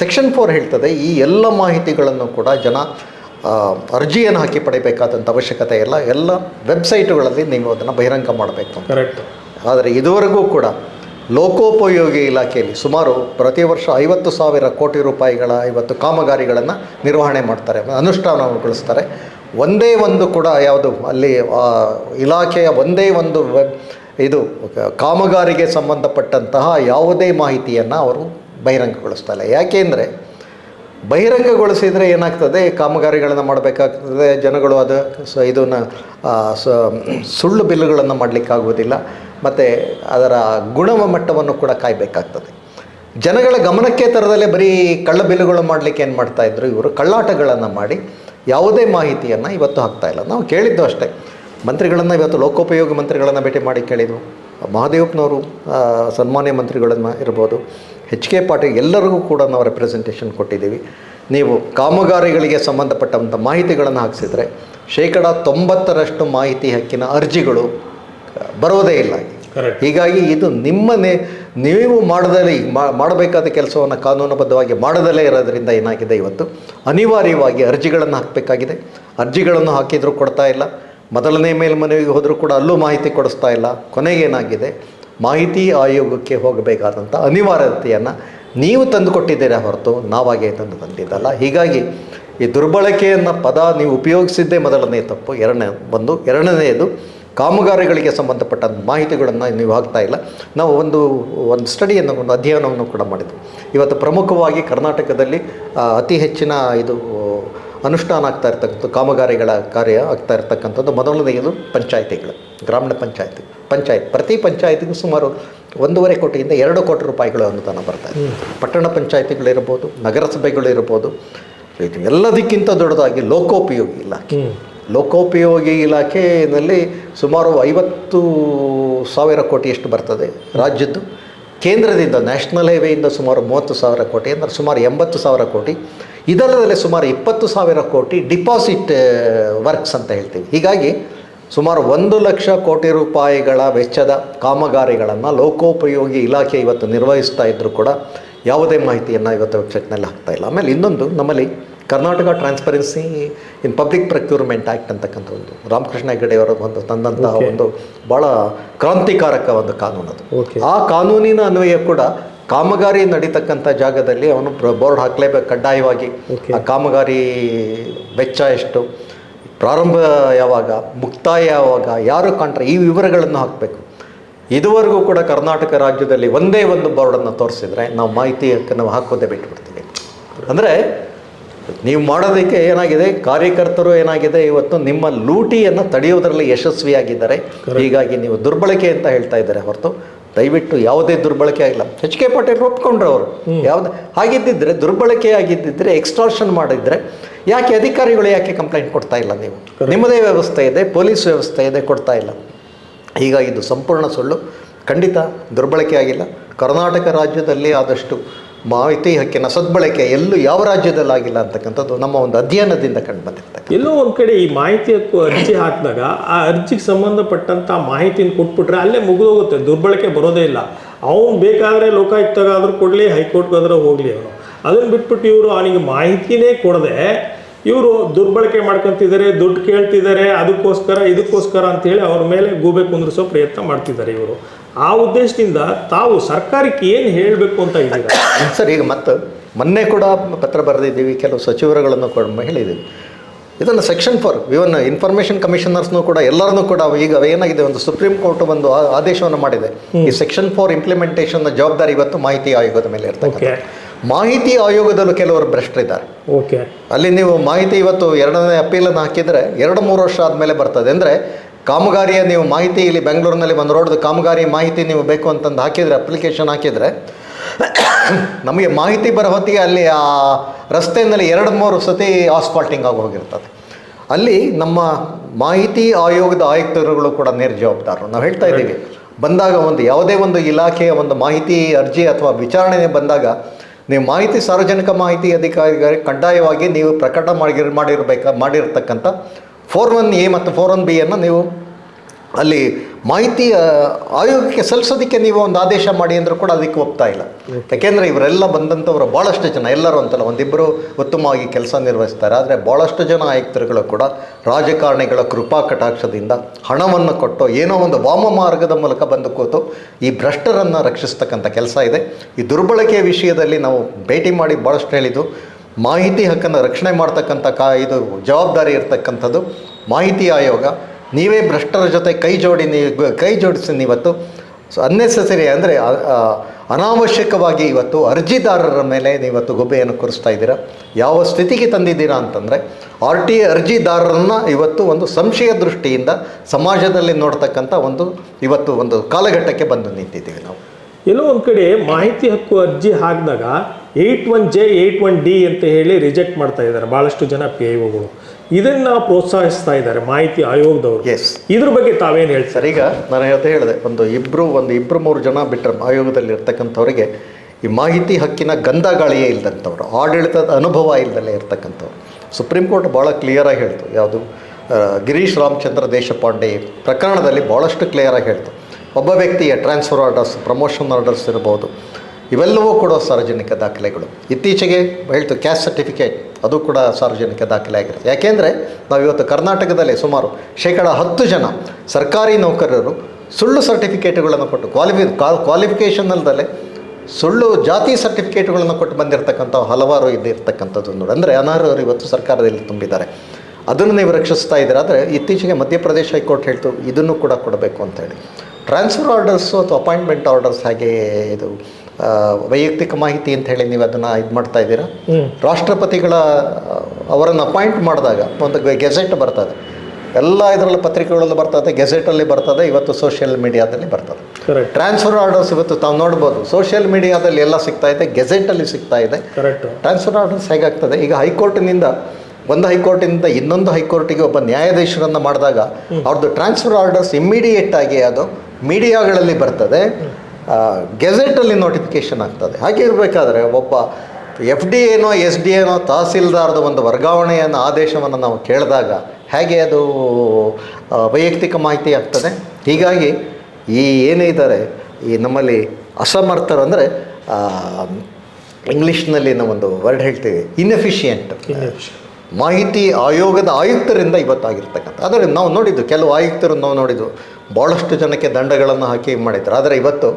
ಸೆಕ್ಷನ್ ಫೋರ್ ಹೇಳ್ತದೆ ಈ ಎಲ್ಲ ಮಾಹಿತಿಗಳನ್ನು ಕೂಡ ಜನ ಅರ್ಜಿಯನ್ನು ಹಾಕಿ ಪಡೆಯಬೇಕಾದಂಥ ಅವಶ್ಯಕತೆ ಇಲ್ಲ. ಎಲ್ಲ ವೆಬ್ಸೈಟುಗಳಲ್ಲಿ ನೀವು ಅದನ್ನು ಬಹಿರಂಗ ಮಾಡಬೇಕು. ಕರೆಕ್ಟ್ ಆದರೆ ಇದುವರೆಗೂ ಕೂಡ ಲೋಕೋಪಯೋಗಿ ಇಲಾಖೆಯಲ್ಲಿ ಸುಮಾರು ಪ್ರತಿ ವರ್ಷ ಐವತ್ತು ಸಾವಿರ ಕೋಟಿ ರೂಪಾಯಿಗಳ ಇವತ್ತು ಕಾಮಗಾರಿಗಳನ್ನು ನಿರ್ವಹಣೆ ಮಾಡ್ತಾರೆ ಅನುಷ್ಠಾನಗೊಳಿಸ್ತಾರೆ. ಒಂದೇ ಒಂದು ಕೂಡ ಯಾವುದು ಅಲ್ಲಿ ಇಲಾಖೆಯ ಒಂದೇ ಒಂದು ಇದು ಕಾಮಗಾರಿಗೆ ಸಂಬಂಧಪಟ್ಟಂತಹ ಯಾವುದೇ ಮಾಹಿತಿಯನ್ನು ಅವರು ಬಹಿರಂಗಗೊಳಿಸ್ತಾ ಇಲ್ಲ ಯಾಕೆಂದರೆ ಬಹಿರಂಗಗೊಳಿಸಿದರೆ ಏನಾಗ್ತದೆ? ಕಾಮಗಾರಿಗಳನ್ನು ಮಾಡಬೇಕಾಗ್ತದೆ, ಜನಗಳು ಅದು, ಸ, ಇದನ್ನು ಸುಳ್ಳು ಬಿಲ್ಲುಗಳನ್ನು ಮಾಡಲಿಕ್ಕಾಗುವುದಿಲ್ಲ, ಮತ್ತು ಅದರ ಗುಣಮಟ್ಟವನ್ನು ಕೂಡ ಕಾಯಬೇಕಾಗ್ತದೆ. ಜನಗಳ ಗಮನಕ್ಕೆ ತರದಲ್ಲೇ ಬರೀ ಕಳ್ಳ ಬಿಲ್ಲುಗಳು ಮಾಡಲಿಕ್ಕೆ ಏನು ಮಾಡ್ತಾಯಿದ್ರು ಇವರು ಕಳ್ಳಾಟಗಳನ್ನು ಮಾಡಿ ಯಾವುದೇ ಮಾಹಿತಿಯನ್ನು ಇವತ್ತು ಹಾಕ್ತಾ ಇಲ್ಲ. ನಾವು ಕೇಳಿದ್ದು ಅಷ್ಟೇ. ಮಂತ್ರಿಗಳನ್ನು ಇವತ್ತು ಲೋಕೋಪಯೋಗಿ ಮಂತ್ರಿಗಳನ್ನು ಭೇಟಿ ಮಾಡಿ ಕೇಳಿದ್ವು. ಮಹಾದೇವಪ್ಪನವರು ಸನ್ಮಾನ್ಯ ಮಂತ್ರಿಗಳನ್ನು ಇರ್ಬೋದು. ಎಚ್ ಕೆ ಪಾಟೀಲ್ ಎಲ್ಲರಿಗೂ ಕೂಡ ನಾವು ರೆಪ್ರೆಸೆಂಟೇಷನ್ ಕೊಟ್ಟಿದ್ದೀವಿ. ನೀವು ಕಾಮಗಾರಿಗಳಿಗೆ ಸಂಬಂಧಪಟ್ಟಂಥ ಮಾಹಿತಿಗಳನ್ನು ಹಾಕಿಸಿದರೆ ಶೇಕಡ ತೊಂಬತ್ತರಷ್ಟು ಮಾಹಿತಿ ಹಕ್ಕಿನ ಅರ್ಜಿಗಳು ಬರೋದೇ ಇಲ್ಲ. ಹೀಗಾಗಿ ಇದು ನಿಮ್ಮನೆ ನೀವು ಮಾಡದಲ್ಲಿ ಮಾಡಬೇಕಾದ ಕೆಲಸವನ್ನು ಕಾನೂನುಬದ್ಧವಾಗಿ ಮಾಡದಲ್ಲೇ ಇರೋದ್ರಿಂದ ಏನಾಗಿದೆ ಇವತ್ತು? ಅನಿವಾರ್ಯವಾಗಿ ಅರ್ಜಿಗಳನ್ನು ಹಾಕಬೇಕಾಗಿದೆ. ಅರ್ಜಿಗಳನ್ನು ಹಾಕಿದರೂ ಕೊಡ್ತಾ ಇಲ್ಲ. ಮೊದಲನೇ ಮೇಲ್ಮನವಿಗೆ ಹೋದರೂ ಕೂಡ ಅಲ್ಲೂ ಮಾಹಿತಿ ಕೊಡಿಸ್ತಾ ಇಲ್ಲ. ಕೊನೆಗೇನಾಗಿದೆ ಮಾಹಿತಿ ಆಯೋಗಕ್ಕೆ ಹೋಗಬೇಕಾದಂಥ ಅನಿವಾರ್ಯತೆಯನ್ನು ನೀವು ತಂದುಕೊಟ್ಟಿದ್ದೀರಾ ಹೊರತು ನಾವಾಗೇ ತಂದು ತಂದಿದ್ದಲ್ಲ. ಹೀಗಾಗಿ ಈ ದುರ್ಬಳಕೆಯನ್ನು ಪದ ನೀವು ಉಪಯೋಗಿಸಿದ್ದೇ ಮೊದಲನೇ ತಪ್ಪು. ಎರಡನೇ ಒಂದು ಎರಡನೆಯದು ಕಾಮಗಾರಿಗಳಿಗೆ ಸಂಬಂಧಪಟ್ಟ ಮಾಹಿತಿಗಳನ್ನು ನೀವು ಆಗ್ತಾ ಇಲ್ಲ. ನಾವು ಒಂದು ಒಂದು ಸ್ಟಡಿಯನ್ನು, ಒಂದು ಅಧ್ಯಯನವನ್ನು ಕೂಡ ಮಾಡಿದ್ವಿ. ಇವತ್ತು ಪ್ರಮುಖವಾಗಿ ಕರ್ನಾಟಕದಲ್ಲಿ ಅತಿ ಹೆಚ್ಚಿನ ಇದು, ಅನುಷ್ಠಾನ ಆಗ್ತಾ ಇರ್ತಕ್ಕಂಥ, ಕಾಮಗಾರಿಗಳ ಕಾರ್ಯ ಆಗ್ತಾ ಇರ್ತಕ್ಕಂಥದ್ದು ಮೊದಲನೆಯದು ಪಂಚಾಯಿತಿಗಳು, ಗ್ರಾಮೀಣ ಪಂಚಾಯಿತಿ. ಪಂಚಾಯತ್, ಪ್ರತಿ ಪಂಚಾಯತಿಗೂ ಸುಮಾರು ಒಂದೂವರೆ ಕೋಟಿಯಿಂದ ಎರಡು ಕೋಟಿ ರೂಪಾಯಿಗಳು ಅನುದಾನ ಬರ್ತಾ ಇದೆ. ಪಟ್ಟಣ ಪಂಚಾಯಿತಿಗಳಿರ್ಬೋದು ನಗರಸಭೆಗಳಿರ್ಬೋದು ಇದು ಎಲ್ಲದಕ್ಕಿಂತ ದೊಡ್ಡದಾಗಿ ಲೋಕೋಪಯೋಗಿ ಹ್ಞೂ ಲೋಕೋಪಯೋಗಿ ಇಲಾಖೆಯಲ್ಲಿ ಸುಮಾರು ಐವತ್ತು ಸಾವಿರ ಕೋಟಿಯಷ್ಟು ಬರ್ತದೆ ರಾಜ್ಯದ್ದು? ಕೇಂದ್ರದಿಂದ, ನ್ಯಾಷನಲ್ ಹೈವೇಯಿಂದ ಸುಮಾರು ಮೂವತ್ತು ಸಾವಿರ ಕೋಟಿ, ಅಂದರೆ ಸುಮಾರು ಎಂಬತ್ತು ಸಾವಿರ ಕೋಟಿ. ಇದರಲ್ಲೇ ಸುಮಾರು ಇಪ್ಪತ್ತು ಸಾವಿರ ಕೋಟಿ ಡಿಪಾಸಿಟ್ ವರ್ಕ್ಸ್ ಅಂತ ಹೇಳ್ತೀವಿ. ಹೀಗಾಗಿ ಸುಮಾರು ಒಂದು ಲಕ್ಷ ಕೋಟಿ ರೂಪಾಯಿಗಳ ವೆಚ್ಚದ ಕಾಮಗಾರಿಗಳನ್ನು ಲೋಕೋಪಯೋಗಿ ಇಲಾಖೆ ಇವತ್ತು ನಿರ್ವಹಿಸ್ತಾ ಇದ್ದರೂ ಕೂಡ ಯಾವುದೇ ಮಾಹಿತಿಯನ್ನು ಇವತ್ತು ವೆಬ್ಸೈಟ್ನಲ್ಲಿ ಹಾಕ್ತಾ ಇಲ್ಲ. ಆಮೇಲೆ ಇನ್ನೊಂದು ನಮ್ಮಲ್ಲಿ Karnataka transparency in public procurement act ಅಂತಕ್ಕಂಥ ಒಂದು ರಾಮಕೃಷ್ಣ ಹೆಗಡೆ ಅವರ ಒಂದು ತಂದಂತಹ ಒಂದು ಭಾಳ ಕ್ರಾಂತಿಕಾರಕ ಒಂದು ಕಾನೂನು ಅದು. ಆ ಕಾನೂನಿನ ಅನ್ವಯ ಕೂಡ ಕಾಮಗಾರಿ ನಡೀತಕ್ಕಂಥ ಜಾಗದಲ್ಲಿ ಅವನು ಬೋರ್ಡ್ ಹಾಕಲೇಬೇಕು ಕಡ್ಡಾಯವಾಗಿ. ಆ ಕಾಮಗಾರಿ ವೆಚ್ಚ ಎಷ್ಟು? ಪ್ರಾರಂಭ ಯಾವಾಗ? ಮುಕ್ತಾಯ ಯಾವಾಗ? ಯಾರು ಕಾಣ್ತಾರೆ ಈ ವಿವರಗಳನ್ನು ಹಾಕಬೇಕು. ಇದುವರೆಗೂ ಕೂಡ ಕರ್ನಾಟಕ ರಾಜ್ಯದಲ್ಲಿ ಒಂದೇ ಒಂದು ಬೋರ್ಡನ್ನು ತೋರಿಸಿದ್ರೆ ನಾವು ಮಾಹಿತಿ ನಾವು ಹಾಕೋದೇ ಬಿಟ್ಬಿಡ್ತೀವಿ. ಅಂದರೆ ನೀವು ಮಾಡೋದಕ್ಕೆ ಏನಾಗಿದೆ? ಕಾರ್ಯಕರ್ತರು ಏನಾಗಿದೆ? ಇವತ್ತು ನಿಮ್ಮ ಲೂಟಿಯನ್ನು ತಡೆಯೋದರಲ್ಲಿ ಯಶಸ್ವಿಯಾಗಿದ್ದಾರೆ. ಹೀಗಾಗಿ ನೀವು ದುರ್ಬಳಕೆ ಅಂತ ಹೇಳ್ತಾ ಇದ್ದಾರೆ ಹೊರತು. ದಯವಿಟ್ಟು ಯಾವುದೇ ದುರ್ಬಳಕೆ ಆಗಿಲ್ಲ. ಎಚ್ ಕೆ ಪಾಟೀಲ್ ಒಪ್ಕೊಂಡ್ರು ಅವರು. ಯಾವ್ದು ಹಾಗಿದ್ದಿದ್ರೆ ದುರ್ಬಳಕೆ ಆಗಿದ್ದಿದ್ರೆ ಎಕ್ಸ್ಟ್ರಾಷನ್ ಮಾಡಿದ್ರೆ ಯಾಕೆ ಅಧಿಕಾರಿಗಳು ಯಾಕೆ ಕಂಪ್ಲೇಂಟ್ ಕೊಡ್ತಾ ಇಲ್ಲ ನೀವು? ನಿಮ್ಮದೇ ವ್ಯವಸ್ಥೆ ಇದೆ ಪೊಲೀಸ್ ವ್ಯವಸ್ಥೆ ಇದೆ ಕೊಡ್ತಾ ಇಲ್ಲ. ಹೀಗಾಗಿ ಇದು ಸಂಪೂರ್ಣ ಸುಳ್ಳು. ಖಂಡಿತ ದುರ್ಬಳಕೆ ಆಗಿಲ್ಲ. ಕರ್ನಾಟಕ ರಾಜ್ಯದಲ್ಲಿ ಆದಷ್ಟು ಮಾಹಿತಿ ಹಕ್ಕಿನ ಸದ್ಬಳಕೆ ಎಲ್ಲೂ ಯಾವ ರಾಜ್ಯದಲ್ಲಾಗಿಲ್ಲ ಅಂತಕ್ಕಂಥದ್ದು ನಮ್ಮ ಒಂದು ಅಧ್ಯಯನದಿಂದ ಕಂಡು ಬಂದಿರ್ತಕ್ಕ ಎಲ್ಲೋ ಒಂದು ಕಡೆ ಈ ಮಾಹಿತಿ ಹಕ್ಕು ಅರ್ಜಿ ಹಾಕಿದಾಗ ಆ ಅರ್ಜಿಗೆ ಸಂಬಂಧಪಟ್ಟಂಥ ಮಾಹಿತಿನ ಕೊಟ್ಬಿಟ್ರೆ ಅಲ್ಲೇ ಮುಗಿದೋಗುತ್ತೆ, ದುರ್ಬಳಕೆ ಬರೋದೇ ಇಲ್ಲ. ಅವನು ಬೇಕಾದ್ರೆ ಲೋಕಾಯುಕ್ತಗಾದರೂ ಕೊಡಲಿ ಹೈಕೋರ್ಟ್ಗಾದ್ರೂ ಹೋಗಲಿ ಅವರು ಅದನ್ನು ಬಿಟ್ಬಿಟ್ಟು ಇವರು ಅವನಿಗೆ ಮಾಹಿತಿನೇ ಕೊಡದೆ ಇವರು ದುರ್ಬಳಕೆ ಮಾಡ್ಕೊತಿದ್ದಾರೆ ದುಡ್ಡು ಕೇಳ್ತಿದ್ದಾರೆ ಅದಕ್ಕೋಸ್ಕರ, ಇದಕ್ಕೋಸ್ಕರ ಅಂತೇಳಿ ಅವ್ರ ಮೇಲೆ ಗೂಬೆ ಕುಂದ್ರಿಸೋ ಪ್ರಯತ್ನ ಮಾಡ್ತಿದ್ದಾರೆ ಇವರು. ಆ ಉದ್ದೇಶದಿಂದ ತಾವು ಸರ್ಕಾರಕ್ಕೆ ಏನು ಹೇಳಬೇಕು ಅಂತ ಇದ್ದೀರಾ? <coughs> ಸರ್ ಈಗ ಮತ್ತೆ ಮೊನ್ನೆ ಕೂಡ ಪತ್ರ ಬರೆದಿದ್ದೀವಿ ಕೆಲವು ಸಚಿವರುಗಳನ್ನು ಕೂಡ ಹೇಳಿದ್ದೀವಿ ಇದನ್ನು ಸೆಕ್ಷನ್ ಫೋರ್ ಇವನ್ ಇನ್ಫಾರ್ಮೇಷನ್ ಕಮಿಷನರ್ಸ್ನು ಕೂಡ ಎಲ್ಲರನ್ನೂ ಕೂಡ ಈಗ ಏನಾಗಿದೆ ಒಂದು ಸುಪ್ರೀಂ ಕೋರ್ಟ್ ಒಂದು ಆದೇಶವನ್ನು ಮಾಡಿದೆ. ಈ ಸೆಕ್ಷನ್ ಫೋರ್ ಇಂಪ್ಲಿಮೆಂಟೇಷನ್ ಜವಾಬ್ದಾರಿ ಇವತ್ತು ಮಾಹಿತಿ ಆಯೋಗದ ಮೇಲೆ ಇರ್ತಕ್ಕಂಥ ಮಾಹಿತಿ ಆಯೋಗದಲ್ಲೂ ಕೆಲವರು ಭ್ರಷ್ಟರಿದ್ದಾರೆ ಓಕೆ ಅಲ್ಲಿ ನೀವು ಮಾಹಿತಿ ಇವತ್ತು ಎರಡನೇ ಅಪೀಲನ್ನು ಹಾಕಿದರೆ ಎರಡು ಮೂರು ವರ್ಷ ಆದಮೇಲೆ ಬರ್ತದೆ. ಅಂದರೆ ಕಾಮಗಾರಿಯ ನೀವು ಮಾಹಿತಿ ಇಲ್ಲಿ ಬೆಂಗಳೂರಿನಲ್ಲಿ ಒಂದು ರೋಡ್ದು ಕಾಮಗಾರಿ ಮಾಹಿತಿ ನೀವು ಬೇಕು ಅಂತಂದು ಹಾಕಿದರೆ ಅಪ್ಲಿಕೇಶನ್ ಹಾಕಿದರೆ, ನಮಗೆ ಮಾಹಿತಿ ಬರೋ ಹೊತ್ತಿಗೆ ಅಲ್ಲಿ ಆ ರಸ್ತೆಯಲ್ಲಿ ಎರಡು ಮೂರು ಸತಿ ಆಸ್ಫಾಲ್ಟಿಂಗ್ ಆಗಿ ಹೋಗಿರ್ತದೆ. ಅಲ್ಲಿ ನಮ್ಮ ಮಾಹಿತಿ ಆಯೋಗದ ಆಯುಕ್ತರುಗಳು ಕೂಡ ನೇರ ಜವಾಬ್ದಾರರು. ನಾವು ಹೇಳ್ತಾ ಇದ್ದೀವಿ, ಬಂದಾಗ ಒಂದು ಯಾವುದೇ ಒಂದು ಇಲಾಖೆಯ ಒಂದು ಮಾಹಿತಿ ಅರ್ಜಿ ಅಥವಾ ವಿಚಾರಣೆ ಬಂದಾಗ ನೀವು ಮಾಹಿತಿ, ಸಾರ್ವಜನಿಕ ಮಾಹಿತಿ ಅಧಿಕಾರಿಗಳಿಗೆ ಕಡ್ಡಾಯವಾಗಿ ನೀವು ಪ್ರಕಟ ಮಾಡಿ ಮಾಡಿರಬೇಕ, ಮಾಡಿರ್ತಕ್ಕಂಥ ಫೋರ್ ಒನ್ ಎ ಮತ್ತು ಫೋರ್ ಒನ್ ಬಿಯನ್ನು ನೀವು ಅಲ್ಲಿ ಮಾಹಿತಿ ಆಯೋಗಕ್ಕೆ ಸಲ್ಲಿಸೋದಕ್ಕೆ ನೀವು ಒಂದು ಆದೇಶ ಮಾಡಿ ಅಂದರೂ ಕೂಡ ಅದಕ್ಕೆ ಒಪ್ತಾ ಇಲ್ಲ. ಯಾಕೆಂದರೆ ಇವರೆಲ್ಲ ಬಂದಂಥವ್ರು ಭಾಳಷ್ಟು ಜನ ಎಲ್ಲರೂ ಅಂತಲ್ಲ ಒಂದಿಬ್ಬರು ಉತ್ತಮವಾಗಿ ಕೆಲಸ ನಿರ್ವಹಿಸ್ತಾರೆ. ಆದರೆ ಭಾಳಷ್ಟು ಜನ ಆಯುಕ್ತರುಗಳು ಕೂಡ ರಾಜಕಾರಣಿಗಳ ಕೃಪಾ ಕಟಾಕ್ಷದಿಂದ ಹಣವನ್ನು ಕೊಟ್ಟು ಏನೋ ಒಂದು ವಾಮ ಮಾರ್ಗದ ಮೂಲಕ ಬಂದು ಕೂತು ಈ ಭ್ರಷ್ಟರನ್ನು ರಕ್ಷಿಸ್ತಕ್ಕಂಥ ಕೆಲಸ ಇದೆ. ಈ ದುರ್ಬಳಕೆಯ ವಿಷಯದಲ್ಲಿ ನಾವು ಭೇಟಿ ಮಾಡಿ ಭಾಳಷ್ಟು ಹೇಳಿದ್ದು. ಮಾಹಿತಿ ಹಕ್ಕನ್ನು ರಕ್ಷಣೆ ಮಾಡ್ತಕ್ಕಂಥ ಕಾ ಇದು ಜವಾಬ್ದಾರಿ ಇರ್ತಕ್ಕಂಥದ್ದು. ಮಾಹಿತಿ ಆಯೋಗ, ನೀವೇ ಭ್ರಷ್ಟರ ಜೊತೆ ಕೈ ಜೋಡಿ ನೀವು ಕೈ ಜೋಡಿಸಿ ಇವತ್ತು ಸೊ ಅನ್ನೆಸೆಸರಿ ಅಂದರೆ ಅನಾವಶ್ಯಕವಾಗಿ ಇವತ್ತು ಅರ್ಜಿದಾರರ ಮೇಲೆ ನೀವತ್ತು ಗೊಬ್ಬೆಯನ್ನು ಕೊರಿಸ್ತಾ ಇದ್ದೀರಾ? ಯಾವ ಸ್ಥಿತಿಗೆ ತಂದಿದ್ದೀರಾ ಅಂತಂದರೆ, ಆರ್ ಟಿ ಅರ್ಜಿದಾರರನ್ನು ಇವತ್ತು ಒಂದು ಸಂಶಯ ದೃಷ್ಟಿಯಿಂದ ಸಮಾಜದಲ್ಲಿ ನೋಡ್ತಕ್ಕಂಥ ಒಂದು, ಇವತ್ತು ಒಂದು ಕಾಲಘಟ್ಟಕ್ಕೆ ಬಂದು ನಿಂತಿದ್ದೀವಿ ನಾವು. ಎಲ್ಲೋ ಒಂದು ಕಡೆ ಮಾಹಿತಿ ಹಕ್ಕು ಅರ್ಜಿ ಹಾಕಿದಾಗ eight one J eight one D ಅಂತ ಹೇಳಿ ರಿಜೆಕ್ಟ್ ಮಾಡ್ತಾ ಇದ್ದಾರೆ ಭಾಳಷ್ಟು ಜನ ಪಿ ಐ ಒಗಳು. ಇದನ್ನ ಪ್ರೋತ್ಸಾಹಿಸ್ತಾ ಇದ್ದಾರೆ ಮಾಹಿತಿ ಆಯೋಗದವರು. ಎಸ್ ಇದ್ರ ಬಗ್ಗೆ ತಾವೇನು ಹೇಳ್ತಾರೆ? ಈಗ ನಾನು ಹೇಳ್ತಾ ಹೇಳಿದೆ ಒಂದು ಇಬ್ಬರು ಒಂದು ಇಬ್ಬರು ಮೂರು ಜನ ಬಿಟ್ಟರೆ ಆಯೋಗದಲ್ಲಿ ಇರ್ತಕ್ಕಂಥವ್ರಿಗೆ ಈ ಮಾಹಿತಿ ಹಕ್ಕಿನ ಗಂಧ ಗಾಳಿಯೇ ಇಲ್ಲದಂಥವ್ರು ಆಡಳಿತದ ಅನುಭವ ಇಲ್ಲದಲ್ಲೇ ಇರ್ತಕ್ಕಂಥವ್ರು. ಸುಪ್ರೀಂ ಕೋರ್ಟ್ ಭಾಳ ಕ್ಲಿಯರಾಗಿ ಹೇಳ್ತು. ಯಾವುದು? ಗಿರೀಶ್ ರಾಮಚಂದ್ರ ದೇಶಪಾಂಡೆ ಪ್ರಕರಣದಲ್ಲಿ ಭಾಳಷ್ಟು ಕ್ಲಿಯರಾಗಿ ಹೇಳ್ತು. ಒಬ್ಬ ವ್ಯಕ್ತಿಯ ಟ್ರಾನ್ಸ್ಫರ್ ಆರ್ಡರ್ಸ್ ಪ್ರಮೋಷನ್ ಆರ್ಡರ್ಸ್ ಇರಬಹುದು. ಇವೆಲ್ಲವೂ ಕೂಡ ಸಾರ್ವಜನಿಕ ದಾಖಲೆಗಳು. ಇತ್ತೀಚೆಗೆ ಹೇಳ್ತು ಕ್ಯಾಸ್ಟ್ ಸರ್ಟಿಫಿಕೇಟ್ ಅದು ಕೂಡ ಸಾರ್ವಜನಿಕ ದಾಖಲೆ ಆಗಿರುತ್ತೆ. ಯಾಕೆಂದರೆ ನಾವು ಇವತ್ತು ಕರ್ನಾಟಕದಲ್ಲಿ ಸುಮಾರು ಶೇಕಡ ಹತ್ತು ಜನ ಸರ್ಕಾರಿ ನೌಕರರು ಸುಳ್ಳು ಸರ್ಟಿಫಿಕೇಟ್ಗಳನ್ನು ಕೊಟ್ಟು ಕ್ವಾಲಿಫಿ ಕ್ವಾಲಿಫಿಕೇಷನ್ ಸುಳ್ಳು ಜಾತಿ ಸರ್ಟಿಫಿಕೇಟ್ಗಳನ್ನು ಕೊಟ್ಟು ಬಂದಿರತಕ್ಕಂಥ ಹಲವಾರು ಇದ್ದಿರ್ತಕ್ಕಂಥದ್ದು ನೋಡಿ. ಅಂದರೆ ಅನರ್ಹರು ಇವತ್ತು ಸರ್ಕಾರದಲ್ಲಿ ತುಂಬಿದ್ದಾರೆ. ಅದನ್ನು ನೀವು ರಕ್ಷಿಸ್ತಾ ಇದ್ದೀರಾದರೆ ಇತ್ತೀಚೆಗೆ ಮಧ್ಯಪ್ರದೇಶ ಹೈಕೋರ್ಟ್ ಹೇಳ್ತು, ಇದನ್ನು ಕೂಡ ಕೊಡಬೇಕು ಅಂತ ಹೇಳಿ. ಟ್ರಾನ್ಸ್ಫರ್ ಆರ್ಡರ್ಸು ಅಥವಾ ಅಪಾಯಿಂಟ್ಮೆಂಟ್ ಆರ್ಡರ್ಸ್ ಹಾಗೆ ಇದು ವೈಯಕ್ತಿಕ ಮಾಹಿತಿ ಅಂತ ಹೇಳಿ ನೀವು ಅದನ್ನು ಇದು ಮಾಡ್ತಾ ಇದ್ದೀರಾ? ರಾಷ್ಟ್ರಪತಿಗಳ ಅವರನ್ನು ಅಪಾಯಿಂಟ್ ಮಾಡಿದಾಗ ಒಂದು ಗೆಜೆಟ್ ಬರ್ತದೆ. ಎಲ್ಲ ಇದರಲ್ಲಿ ಪತ್ರಿಕೆಗಳಲ್ಲಿ ಬರ್ತದೆ ಗೆಜೆಟಲ್ಲಿ ಬರ್ತದೆ ಇವತ್ತು ಸೋಷಿಯಲ್ ಮೀಡಿಯಾದಲ್ಲಿ ಬರ್ತದೆ. ಟ್ರಾನ್ಸ್ಫರ್ ಆರ್ಡರ್ಸ್ ಇವತ್ತು ತಾವು ನೋಡ್ಬೋದು. ಸೋಷಿಯಲ್ ಮೀಡಿಯಾದಲ್ಲಿ ಎಲ್ಲ ಸಿಗ್ತಾ ಇದೆ ಗೆಜೆಟಲ್ಲಿ ಸಿಗ್ತಾ ಇದೆ. ಕರೆಕ್ಟ್ ಟ್ರಾನ್ಸ್ಫರ್ ಆರ್ಡರ್ಸ್ ಹೇಗಾಗ್ತದೆ? ಈಗ ಹೈಕೋರ್ಟಿನಿಂದ ಒಂದು ಹೈಕೋರ್ಟಿಂದ ಇನ್ನೊಂದು ಹೈಕೋರ್ಟಿಗೆ ಒಬ್ಬ ನ್ಯಾಯಾಧೀಶರನ್ನು ಮಾಡಿದಾಗ ಅವ್ರದ್ದು ಟ್ರಾನ್ಸ್ಫರ್ ಆರ್ಡರ್ಸ್ ಇಮ್ಮಿಡಿಯೇಟ್ ಆಗಿ ಅದು ಮೀಡಿಯಾಗಳಲ್ಲಿ ಬರ್ತದೆ. ಗೆಜೆಟಲ್ಲಿ ನೋಟಿಫಿಕೇಷನ್ ಆಗ್ತದೆ. ಹಾಗೆ ಇರಬೇಕಾದ್ರೆ ಒಬ್ಬ ಎಫ್ ಡಿ ಏನೋ ಎಸ್ ಡಿ ಏನೋ ತಹಸೀಲ್ದಾರ್ದ ಒಂದು ವರ್ಗಾವಣೆಯನ್ನು ಆದೇಶವನ್ನು ನಾವು ಕೇಳಿದಾಗ ಹೇಗೆ ಅದು ವೈಯಕ್ತಿಕ ಮಾಹಿತಿ ಆಗ್ತದೆ? ಹೀಗಾಗಿ ಈ ಏನಿದ್ದಾರೆ ಈ ನಮ್ಮಲ್ಲಿ ಅಸಮರ್ಥರು ಅಂದರೆ ಇಂಗ್ಲೀಷ್ನಲ್ಲಿ ಒಂದು ವರ್ಡ್ ಹೇಳ್ತೀವಿ ಇನ್ಎಫಿಷಿಯೆಂಟ್ ಮಾಹಿತಿ ಆಯೋಗದ ಆಯುಕ್ತರಿಂದ ಇವತ್ತಾಗಿರ್ತಕ್ಕಂಥ. ಆದರೆ ನಾವು ನೋಡಿದ್ದು ಕೆಲವು ಆಯುಕ್ತರು ನಾವು ನೋಡಿದ್ದು ಭಾಳಷ್ಟು ಜನಕ್ಕೆ ದಂಡಗಳನ್ನು ಹಾಕಿ ಮಾಡಿದ್ದಾರೆ. ಆದರೆ ಇವತ್ತು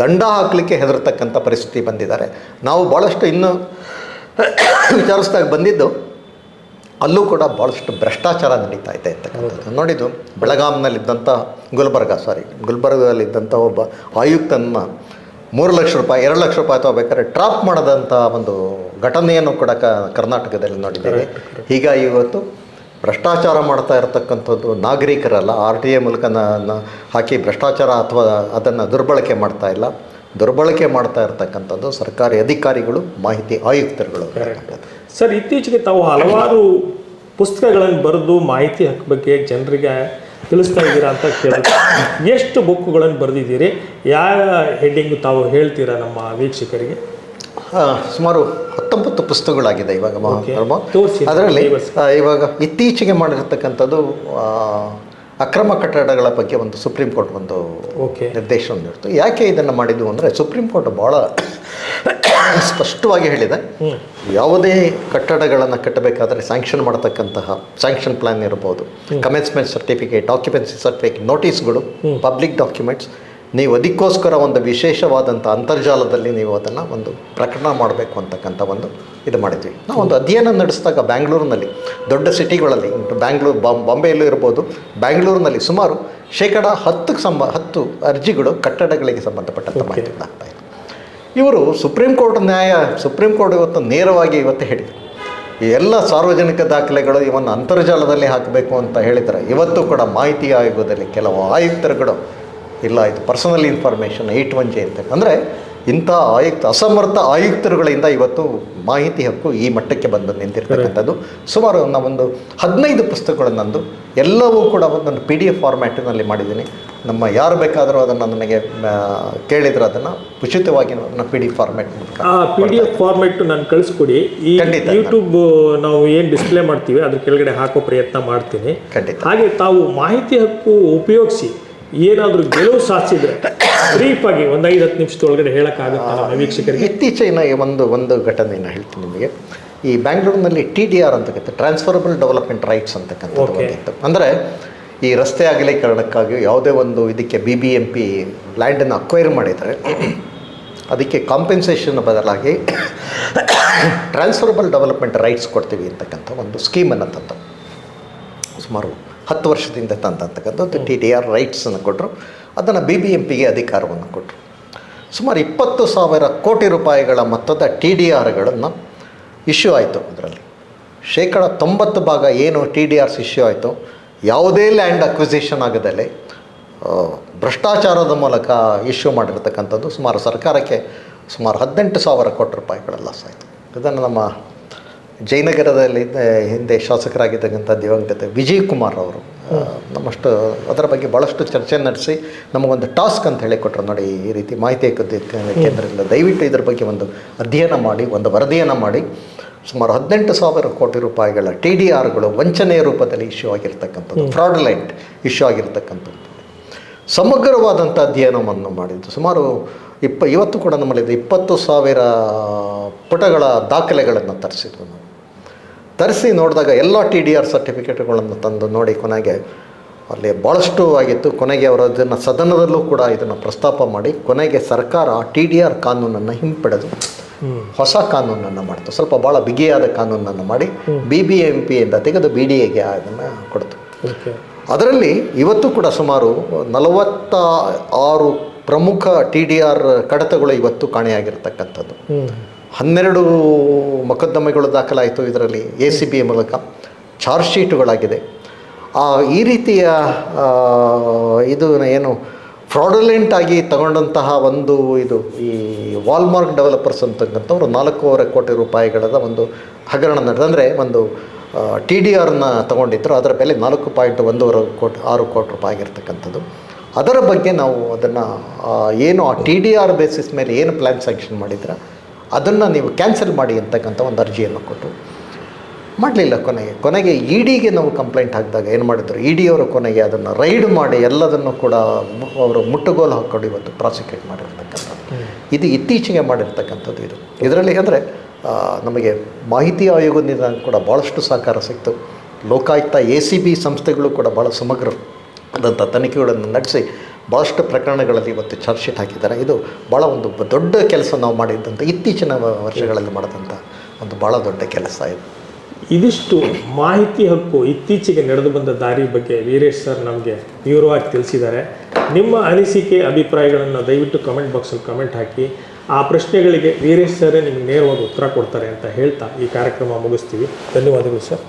ದಂಡ ಹಾಕಲಿಕ್ಕೆ ಹೆದರ್ತಕ್ಕಂಥ ಪರಿಸ್ಥಿತಿ ಬಂದಿದ್ದಾರೆ. ನಾವು ಭಾಳಷ್ಟು ಇನ್ನೂ ವಿಚಾರಿಸ್ದಾಗ ಬಂದಿದ್ದು ಅಲ್ಲೂ ಕೂಡ ಭಾಳಷ್ಟು ಭ್ರಷ್ಟಾಚಾರ ನಡೀತಾ ಇದೆ ಅಂತಕ್ಕಂಥದ್ದು. ನೋಡಿದ್ದು ಬೆಳಗಾಂನಲ್ಲಿದ್ದಂಥ ಗುಲ್ಬರ್ಗ ಸಾರಿ ಗುಲ್ಬರ್ಗದಲ್ಲಿದ್ದಂಥ ಒಬ್ಬ ಆಯುಕ್ತನ ಮೂರು ಲಕ್ಷ ರೂಪಾಯಿ ಎರಡು ಲಕ್ಷ ರೂಪಾಯಿ ತಗೋಬೇಕಾದ್ರೆ ಟ್ರಾಪ್ ಮಾಡದಂಥ ಒಂದು ಘಟನೆಯನ್ನು ಕೂಡ ಕ ಕರ್ನಾಟಕದಲ್ಲಿ ನೋಡಿದ್ದೇವೆ. ಹೀಗಾಗಿ ಇವತ್ತು ಭ್ರಷ್ಟಾಚಾರ ಮಾಡ್ತಾ ಇರತಕ್ಕಂಥದ್ದು ನಾಗರಿಕರಲ್ಲ, ಆರ್ ಟಿ ಎ ಮೂಲಕ ಹಾಕಿ ಭ್ರಷ್ಟಾಚಾರ ಅಥವಾ ಅದನ್ನು ದುರ್ಬಳಕೆ ಮಾಡ್ತಾ ಇಲ್ಲ. ದುರ್ಬಳಕೆ ಮಾಡ್ತಾ ಇರತಕ್ಕಂಥದ್ದು ಸರ್ಕಾರಿ ಅಧಿಕಾರಿಗಳು, ಮಾಹಿತಿ ಆಯುಕ್ತರುಗಳು. ಸರ್ ಇತ್ತೀಚೆಗೆ ತಾವು ಹಲವಾರು ಪುಸ್ತಕಗಳನ್ನು ಬರೆದು ಮಾಹಿತಿ ಹಕ್ಕು ಬಗ್ಗೆ ಜನರಿಗೆ ತಿಳಿಸ್ತಾ ಇದ್ದೀರಾ ಅಂತ ಕೇಳಿದ್ರೆ. ಎಷ್ಟು ಬುಕ್ಗಳನ್ನು ಬರೆದಿದ್ದೀರಿ? ಯಾವ ಹೆಡ್ಡಿಂಗ್ ತಾವು ಹೇಳ್ತೀರಾ ನಮ್ಮ ವೀಕ್ಷಕರಿಗೆ? ಸುಮಾರು ಹತ್ತೊಂಬತ್ತು ಪುಸ್ತಕಗಳಾಗಿದೆ ಇವಾಗ ಮ- Okay. ಪ್ರಮೋದ್. ತೋರ್ಸಿ. ಅದರಲ್ಲಿ ಇವಾಗ ಇತ್ತೀಚೆಗೆ ಮಾಡಿರ್ತಕ್ಕಂಥದ್ದು ಅಕ್ರಮ ಕಟ್ಟಡಗಳ ಬಗ್ಗೆ ಒಂದು ಸುಪ್ರೀಂ ಕೋರ್ಟ್ ಒಂದು ನಿರ್ದೇಶನ ನೀಡ್ತು ಯಾಕೆ ಇದನ್ನು ಮಾಡಿದ್ದು ಅಂದರೆ ಸುಪ್ರೀಂ ಕೋರ್ಟ್ ಭಾಳ <coughs> ಸ್ಪಷ್ಟವಾಗಿ ಹೇಳಿದೆ. ಯಾವುದೇ ಕಟ್ಟಡಗಳನ್ನು ಕಟ್ಟಬೇಕಾದ್ರೆ ಸ್ಯಾಂಕ್ಷನ್ ಮಾಡತಕ್ಕಂತಹ ಸ್ಯಾಂಕ್ಷನ್ ಪ್ಲಾನ್ ಇರ್ಬೋದು. ಕಮೆನ್ಸ್ಮೆಂಟ್ ಸರ್ಟಿಫಿಕೇಟ್ ಆಕ್ಯುಪೆನ್ಸಿ ಸರ್ಟಿಫಿಕೇಟ್ ನೋಟಿಸ್ಗಳು ಪಬ್ಲಿಕ್ ಡಾಕ್ಯುಮೆಂಟ್ಸ್ ನೀವು ಅದಕ್ಕೋಸ್ಕರ ಒಂದು ವಿಶೇಷವಾದಂಥ ಅಂತರ್ಜಾಲದಲ್ಲಿ ನೀವು ಅದನ್ನು ಒಂದು ಪ್ರಕಟಣ ಮಾಡಬೇಕು ಅಂತಕ್ಕಂಥ ಒಂದು ಇದು ಮಾಡಿದ್ವಿ. ನಾವು ಒಂದು ಅಧ್ಯಯನ ನಡೆಸಿದಾಗ ಬ್ಯಾಂಗ್ಳೂರಿನಲ್ಲಿ ದೊಡ್ಡ ಸಿಟಿಗಳಲ್ಲಿ ಬ್ಯಾಂಗ್ಳೂರು ಬಾಂಬ್ ಬಾಂಬೆಯಲ್ಲೂ ಇರ್ಬೋದು ಬ್ಯಾಂಗ್ಳೂರಿನಲ್ಲಿ ಸುಮಾರು ಶೇಕಡ ಹತ್ತಕ್ಕೆ ಸಂಬ ಹತ್ತು ಅರ್ಜಿಗಳು ಕಟ್ಟಡಗಳಿಗೆ ಸಂಬಂಧಪಟ್ಟಂಥ ಮಾಹಿತಿಗಳಾಗ್ತಾ ಇದೆ. ಇವರು ಸುಪ್ರೀಂ ಕೋರ್ಟ್ ನ್ಯಾಯ ಸುಪ್ರೀಂ ಕೋರ್ಟ್ ಇವತ್ತು ನೇರವಾಗಿ ಇವತ್ತು ಹೇಳಿದೆ ಈ ಎಲ್ಲ ಸಾರ್ವಜನಿಕ ದಾಖಲೆಗಳು ಇವನ್ನು ಅಂತರ್ಜಾಲದಲ್ಲಿ ಹಾಕಬೇಕು ಅಂತ ಹೇಳಿದರೆ ಇವತ್ತು ಕೂಡ ಮಾಹಿತಿ ಆಯೋಗದಲ್ಲಿ ಕೆಲವು ಆಯುಕ್ತರುಗಳು ಇಲ್ಲ ಇದು personal information eight one J ಅಂತ. ಅಂದರೆ ಇಂಥ ಆಯುಕ್ತ ಅಸಮರ್ಥ ಆಯುಕ್ತರುಗಳಿಂದ ಇವತ್ತು ಮಾಹಿತಿ ಹಕ್ಕು ಈ ಮಟ್ಟಕ್ಕೆ ಬಂದು ನಿಂತಿರ್ತಕ್ಕಂಥದ್ದು. ಸುಮಾರು ನಾವೊಂದು ಹದಿನೈದು ಪುಸ್ತಕಗಳನ್ನಂದು ಎಲ್ಲವೂ ಕೂಡ ಒಂದು ಪಿ ಡಿ ಎಫ್ ಫಾರ್ಮ್ಯಾಟಿನಲ್ಲಿ ಮಾಡಿದ್ದೀನಿ. ನಮ್ಮ ಯಾರು ಬೇಕಾದರೂ ಅದನ್ನು ನನಗೆ ಕೇಳಿದ್ರೆ ಅದನ್ನು ಉಚಿತವಾಗಿ ನನ್ನ ಪಿ ಡಿ ಫಾರ್ಮ್ಯಾಟ್ ಮೂಲಕ ಆ ಪಿ ಡಿ ಎಫ್ ಫಾರ್ಮ್ಯಾಟ್ ನಾನು ಕಳಿಸ್ಕೊಡಿ. ಈ. ಯೂಟ್ಯೂಬ್ ನಾವು ಏನು ಡಿಸ್ಪ್ಲೇ ಮಾಡ್ತೀವಿ ಅದ್ರ ಕೆಳಗಡೆ ಹಾಕೋ ಪ್ರಯತ್ನ ಮಾಡ್ತೀನಿ. ಖಂಡಿತ. ಹಾಗೆ ತಾವು ಮಾಹಿತಿ ಹಕ್ಕು ಉಪಯೋಗಿಸಿ ಏನಾದರೂ ಗೆಲುವು ಸಾಧಿಸಿದ್ರೆ ಬ್ರೀಫ್ ಆಗಿ ಒಂದು ಐದು ಹತ್ತು ನಿಮಿಷದೊಳಗಡೆ ಹೇಳೋಕ್ಕಾಗುತ್ತೆ ವೀಕ್ಷಕರಿಗೆ? ಇತ್ತೀಚಿನ ಒಂದು ಒಂದು ಘಟನೆಯನ್ನು ಹೇಳ್ತೀನಿ ನಿಮಗೆ. ಈ ಬ್ಯಾಂಗ್ಳೂರಿನಲ್ಲಿ ಟಿ ಡಿ ಆರ್ ಅಂತಕ್ಕಂಥ ಟ್ರಾನ್ಸ್ಫರಬಲ್ ಡೆವಲಪ್ಮೆಂಟ್ ರೈಟ್ಸ್ ಅಂತಕ್ಕಂಥದ್ದು. ಬಂದಿತ್ತು. ಅಂದರೆ ಈ ರಸ್ತೆ ಅಗಲೀಕರಣಕ್ಕಾಗಿ ಯಾವುದೇ ಒಂದು ಇದಕ್ಕೆ ಬಿ ಬಿ ಎಂ ಪಿ ಲ್ಯಾಂಡನ್ನು ಅಕ್ವೈರ್ ಮಾಡಿದರೆ ಅದಕ್ಕೆ ಕಾಂಪೆನ್ಸೇಷನ್ ಬದಲಾಗಿ ಟ್ರಾನ್ಸ್ಫರಬಲ್ ಡೆವಲಪ್ಮೆಂಟ್ ರೈಟ್ಸ್ ಕೊಡ್ತೀವಿ ಅಂತಕ್ಕಂಥ ಒಂದು ಸ್ಕೀಮನ್ನು ತಂದು. ಸುಮಾರು ಹತ್ತು ವರ್ಷದಿಂದ ತಂದಂತಕ್ಕಂಥದ್ದು ಟಿ ಡಿ ಆರ್ ರೈಟ್ಸನ್ನು ಕೊಟ್ಟರು ಅದನ್ನು ಬಿ ಬಿ ಎಂ ಪಿಗೆ ಅಧಿಕಾರವನ್ನು ಕೊಟ್ಟರು ಸುಮಾರು ಇಪ್ಪತ್ತು ಸಾವಿರ ಕೋಟಿ ರೂಪಾಯಿಗಳ ಮೊತ್ತದ ಟಿ ಡಿ ಆರ್ಗಳನ್ನು ಇಶ್ಯೂ ಆಯಿತು ಅದರಲ್ಲಿ. ಶೇಕಡ ತೊಂಬತ್ತು ಭಾಗ ಏನು ಟಿ ಡಿ ಆರ್ಸ್ ಇಶ್ಯೂ ಆಯಿತು, ಯಾವುದೇ ಲ್ಯಾಂಡ್ ಅಕ್ವಿಸಿಷನ್ ಆಗದಲ್ಲೇ ಭ್ರಷ್ಟಾಚಾರದ ಮೂಲಕ ಇಶ್ಯೂ ಮಾಡಿರ್ತಕ್ಕಂಥದ್ದು ಸುಮಾರು ಸರ್ಕಾರಕ್ಕೆ ಸುಮಾರು ಹದಿನೆಂಟು ಸಾವಿರ ಕೋಟಿ ರೂಪಾಯಿಗಳ ಲಾಸ್ ಆಯಿತು ಇದನ್ನು ನಮ್ಮ ಜಯನಗರದಲ್ಲಿ ಹಿಂದೆ ಶಾಸಕರಾಗಿದ್ದಕ್ಕಂಥ ದಿವಂಗತ ವಿಜಯ್ ಕುಮಾರ್ ಅವರು ನಮ್ಮಷ್ಟು ಅದರ ಬಗ್ಗೆ ಭಾಳಷ್ಟು ಚರ್ಚೆ ನಡೆಸಿ ನಮಗೊಂದು ಟಾಸ್ಕ್ ಅಂತ ಹೇಳಿ ಕೊಟ್ಟರು ನೋಡಿ ಈ ರೀತಿ ಮಾಹಿತಿ ಕೇಂದ್ರದಿಂದ. ದಯವಿಟ್ಟು ಇದ್ರ ಬಗ್ಗೆ ಒಂದು ಅಧ್ಯಯನ ಮಾಡಿ ಒಂದು ವರದಿಯನ್ನು ಮಾಡಿ. ಸುಮಾರು ಹದಿನೆಂಟು ಸಾವಿರ ಕೋಟಿ ರೂಪಾಯಿಗಳ ಟಿ ಡಿ ಆರ್ಗಳು ವಂಚನೆಯ ರೂಪದಲ್ಲಿ ಇಶ್ಯೂ ಆಗಿರ್ತಕ್ಕಂಥದ್ದು ಫ್ರಾಡ್ಲೈಟ್ ಇಶ್ಯೂ ಆಗಿರ್ತಕ್ಕಂಥದ್ದು. ಸಮಗ್ರವಾದಂಥ ಅಧ್ಯಯನವನ್ನು ಮಾಡಿದ್ದು ಸುಮಾರು ಇಪ್ಪ ಇವತ್ತು ಕೂಡ ನಮ್ಮಲ್ಲಿ ಇಪ್ಪತ್ತು ಸಾವಿರ ಪುಟಗಳ ದಾಖಲೆಗಳನ್ನು ತರಿಸಿದ್ವು ನಾವು. ತರಿಸಿ ನೋಡಿದಾಗ ಎಲ್ಲ ಟಿ ಡಿ ಆರ್ ಸರ್ಟಿಫಿಕೇಟ್ಗಳನ್ನು ತಂದು ನೋಡಿ ಕೊನೆಗೆ ಅಲ್ಲಿ ಭಾಳಷ್ಟು ಆಗಿತ್ತು. ಕೊನೆಗೆ ಅವರು ಅದನ್ನು ಸದನದಲ್ಲೂ ಕೂಡ ಇದನ್ನು ಪ್ರಸ್ತಾಪ ಮಾಡಿ ಕೊನೆಗೆ ಸರ್ಕಾರ ಟಿ ಡಿ ಆರ್ ಕಾನೂನನ್ನು ಹಿಂಪಡೆದು ಹೊಸ ಕಾನೂನನ್ನು ಮಾಡ್ತು. ಸ್ವಲ್ಪ ಭಾಳ ಬಿಗಿಯಾದ ಕಾನೂನನ್ನು ಮಾಡಿ ಬಿ ಬಿ ಎಂ ಪಿಯಿಂದ ತೆಗೆದು ಬಿ ಡಿ ಎಗೆ ಅದನ್ನು ಕೊಡ್ತು. ಅದರಲ್ಲಿ ಇವತ್ತು ಕೂಡ ಸುಮಾರು ನಲವತ್ತ ಆರು ಪ್ರಮುಖ ಟಿ ಡಿ ಆರ್ ಕಡತಗಳು ಇವತ್ತು ಕಾಣೆಯಾಗಿರ್ತಕ್ಕಂಥದ್ದು. ಹನ್ನೆರಡು ಮೊಕದ್ದಮೆಗಳು ದಾಖಲಾಯಿತು ಇದರಲ್ಲಿ ಎ ಸಿ ಬಿ ಮೂಲಕ. ಚಾರ್ಜ್ ಶೀಟುಗಳಾಗಿದೆ. ಆ, ಈ ರೀತಿಯ ಇದು ಏನು ಫ್ರಾಡಲೆಂಟ್ ಆಗಿ ತಗೊಂಡಂತಹ ಒಂದು ಇದು ಈ ವಾಲ್ಮಾರ್ಕ್ ಡೆವಲಪರ್ಸ್ ಅಂತಕ್ಕಂಥವ್ರು ನಾಲ್ಕೂವರೆ ಕೋಟಿ ರೂಪಾಯಿಗಳದ ಒಂದು ಹಗರಣ ನಡೆದ ಅಂದರೆ ಒಂದು ಟಿ ಡಿ ಆರ್ನ ತಗೊಂಡಿದ್ದರು ಅದರ ಬೆಲೆ ನಾಲ್ಕು ಪಾಯಿಂಟ್ ಒಂದೂವರೆ ಕೋಟಿ ಆರು ಕೋಟಿ ರೂಪಾಯಿ ಆಗಿರ್ತಕ್ಕಂಥದ್ದು. ಅದರ ಬಗ್ಗೆ ನಾವು ಅದನ್ನು ಏನು ಆ ಟಿ ಡಿ ಆರ್ ಬೇಸಿಸ್ ಮೇಲೆ ಏನು ಪ್ಲ್ಯಾನ್ ಸ್ಯಾಂಕ್ಷನ್ ಮಾಡಿದ್ರೆ ಅದನ್ನು ನೀವು ಕ್ಯಾನ್ಸಲ್ ಮಾಡಿ ಅಂತಕ್ಕಂಥ ಒಂದು ಅರ್ಜಿಯನ್ನು ಕೊಟ್ಟು ಮಾಡಲಿಲ್ಲ ಕೊನೆಗೆ. ಕೊನೆಗೆ ಇ ಡಿಗೆ ನಾವು ಕಂಪ್ಲೇಂಟ್ ಹಾಕಿದಾಗ ಏನು ಮಾಡಿದ್ರು? ಇ ಡಿ ಅವರು ಕೊನೆಗೆ ಅದನ್ನು ರೈಡ್ ಮಾಡಿ ಎಲ್ಲದನ್ನು ಕೂಡ ಅವರು ಮುಟ್ಟುಗೋಲು ಹಾಕ್ಕೊಂಡು ಇವತ್ತು ಪ್ರಾಸಿಕ್ಯೂಟ್ ಮಾಡಿರ್ತಕ್ಕಂಥದ್ದು. ಇದು ಇತ್ತೀಚೆಗೆ ಮಾಡಿರ್ತಕ್ಕಂಥದ್ದು ಇದು. ಇದರಲ್ಲಿ ಅಂದರೆ ನಮಗೆ ಮಾಹಿತಿ ಆಯೋಗದಿಂದ ಕೂಡ ಭಾಳಷ್ಟು ಸಹಕಾರ ಸಿಕ್ತು. ಲೋಕಾಯುಕ್ತ ಎ ಸಿ ಬಿ ಸಂಸ್ಥೆಗಳು ಕೂಡ ಭಾಳ ಸಮಗ್ರ ಆದಂಥ ತನಿಖೆಗಳನ್ನು ನಡೆಸಿ ಭಾಳಷ್ಟು ಪ್ರಕರಣಗಳಲ್ಲಿ ಇವತ್ತು ಚಾರ್ಜ್ ಶೀಟ್ ಹಾಕಿದ್ದಾರೆ. ಇದು ಭಾಳ ಒಂದು ದೊಡ್ಡ ಕೆಲಸ ನಾವು ಮಾಡಿದ್ದಂಥ ಇತ್ತೀಚಿನ ವರ್ಷಗಳಲ್ಲಿ ಮಾಡಿದಂಥ ಒಂದು ಭಾಳ ದೊಡ್ಡ ಕೆಲಸ ಇದು. ಇದಿಷ್ಟು ಮಾಹಿತಿ ಹಕ್ಕು ಇತ್ತೀಚೆಗೆ ನಡೆದು ಬಂದ ದಾರಿ ಬಗ್ಗೆ ವೀರೇಶ್ ಸರ್ ನಮಗೆ ವಿವರವಾಗಿ ತಿಳಿಸಿದ್ದಾರೆ. ನಿಮ್ಮ ಅನಿಸಿಕೆ ಅಭಿಪ್ರಾಯಗಳನ್ನು ದಯವಿಟ್ಟು ಕಮೆಂಟ್ ಬಾಕ್ಸಲ್ಲಿ ಕಮೆಂಟ್ ಹಾಕಿ. ಆ ಪ್ರಶ್ನೆಗಳಿಗೆ ವೀರೇಶ್ ಸರೇ ನಿಮಗೆ ನೇರವಾಗಿ ಉತ್ತರ ಕೊಡ್ತಾರೆ ಅಂತ ಹೇಳ್ತಾ ಈ ಕಾರ್ಯಕ್ರಮ ಮುಗಿಸ್ತೀವಿ. ಧನ್ಯವಾದಗಳು ಸರ್